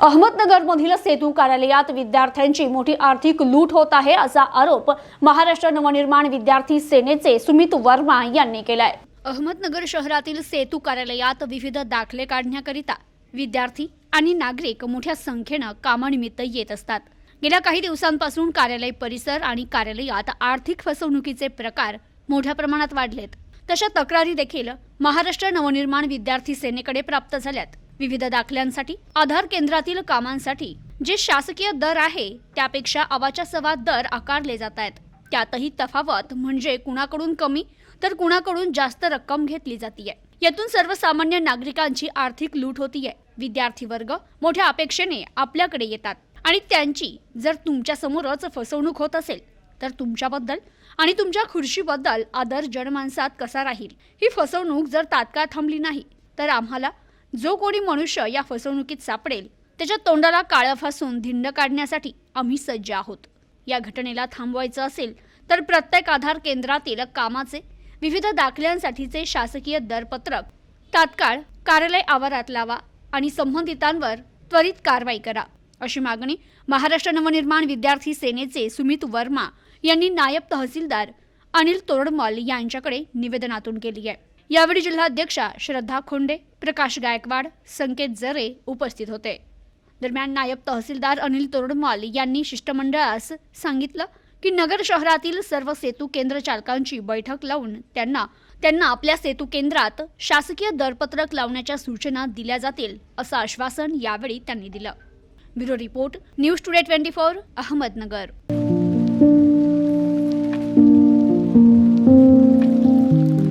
अहमदनगरमधील सेतू कार्यालयात विद्यार्थ्यांची मोठी आर्थिक लूट होत आहे असा आरोप महाराष्ट्र नवनिर्माण विद्यार्थी सेनेचे सुमित वर्मा यांनी केलाय. अहमदनगर शहरातील सेतू कार्यालयात विविध दाखले काढण्याकरिता विद्यार्थी आणि नागरिक मोठ्या संख्येनं कामानिमित्त येत असतात. गेल्या काही दिवसांपासून कार्यालय परिसर आणि कार्यालयात आर्थिक फसवणुकीचे प्रकार मोठ्या प्रमाणात वाढलेत. तशा तक्रारी देखील महाराष्ट्र नवनिर्माण विद्यार्थी सेनेकडे प्राप्त झाल्यात. विविध दाखल्यांसाठी आधार केंद्रातील कामांसाठी जे शासकीय दर आहे त्यापेक्षा अवाच्या सवा दर आकारले जात आहेत. त्यातही तफावत म्हणजे कुणाकडून कमी तर कुणाकडून जास्त रक्कम घेतली जातीये. यातून सर्वसामान्य नागरिकांची आर्थिक लूट होतीये. विद्यार्थी वर्ग मोठ्या अपेक्षेने आपल्याकडे येतात. आणि त्यांची जर तुमच्या समोरच फसवणूक होत असेल तर तुमच्याबद्दल आणि तुमच्या खुर्शीबद्दल आदर जनमानसात कसा राहील? ही फसवणूक जर तात्काळ थांबली नाही तर आम्हाला जो कोणी मनुष्य या फसवणुकीत सापडेल त्याच्या तोंडाला काळं फासून धिंड काढण्यासाठी आम्ही सज्ज आहोत. या घटनेला थांबवायचं असेल तर प्रत्येक आधार केंद्रातील कामाचे विविध दाखल्यांसाठीचे शासकीय दरपत्रक तात्काळ कार्यालय आवारात लावा आणि संबंधितांवर त्वरित कारवाई करा. अशी मागणी महाराष्ट्र नवनिर्माण विद्यार्थी सेनेचे सुमित वर्मा यांनी नायब तहसीलदार अनिल तोरडमल यांच्याकडे निवेदनातून केली आहे. यावेळी जिल्हाध्यक्षा श्रद्धा खोंडे प्रकाश गायकवाड संकेत जरे उपस्थित होते. दरम्यान नायब तहसीलदार अनिल तोरडमाल यांनी शिष्टमंडळास सांगितलं की नगर शहरातील सर्व सेतू केंद्र चालकांची बैठक लावून त्यांना त्यांना आपल्या सेतू केंद्रात शासकीय दरपत्रक लावण्याच्या सूचना दिल्या जातील असं आश्वासन यावेळी त्यांनी दिलं. Bureau report News Today twenty four Ahmednagar.